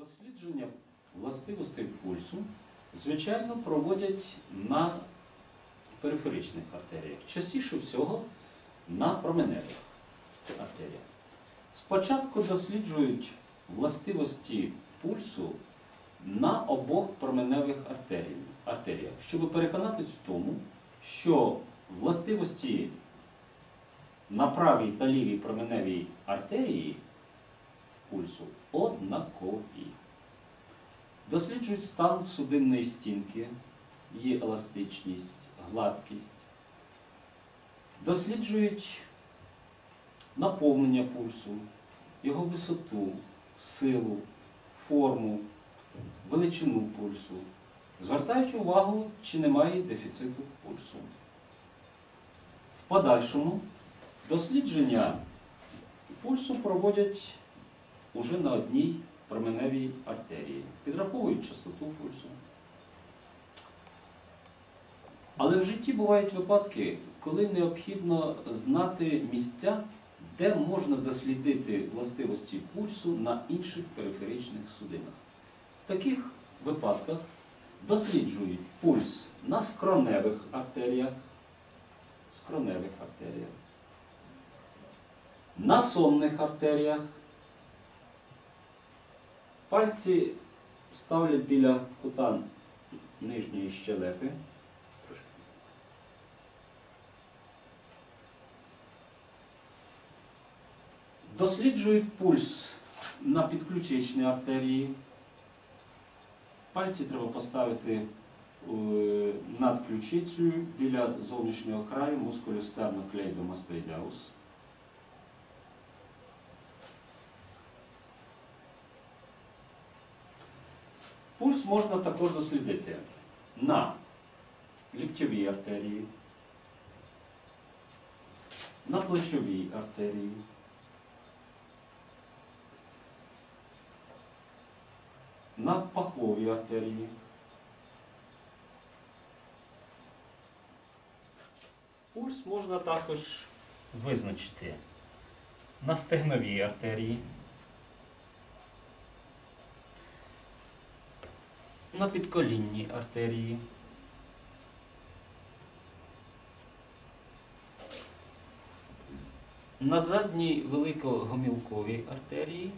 Дослідження властивостей пульсу, звичайно, проводять на периферичних артеріях, частіше всього на променевих артеріях. Спочатку досліджують властивості пульсу на обох променевих артеріях, щоб переконатись в тому, що властивості на правій та лівій променевій артерії пульсу однакові. Досліджують стан судинної стінки, її еластичність, гладкість. Досліджують наповнення пульсу, його висоту, силу, форму, величину пульсу. Звертають увагу, чи немає дефіциту пульсу. В подальшому дослідження пульсу проводять уже на одній променевій артерії. Підраховують частоту пульсу. Але в житті бувають випадки, коли необхідно знати місця, де можна дослідити властивості пульсу на інших периферичних судинах. В таких випадках досліджують пульс на скроневих артеріях, скроневих артеріях, на сонних артеріях. Пальці ставлять біля кута нижньої щелепи. Трошки. Досліджують пульс на підключичній артерії. Пальці треба поставити е, над ключицею біля зовнішнього краю мускулю стерноклейдомастоїдеус. Пульс можна також дослідити на ліктьовій артерії, на плечовій артерії, на паховій артерії. Пульс можна також визначити на стегновій артерії. На підколінній артерії. На задній великогомілковій артерії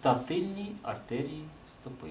та тильній артерії стопи.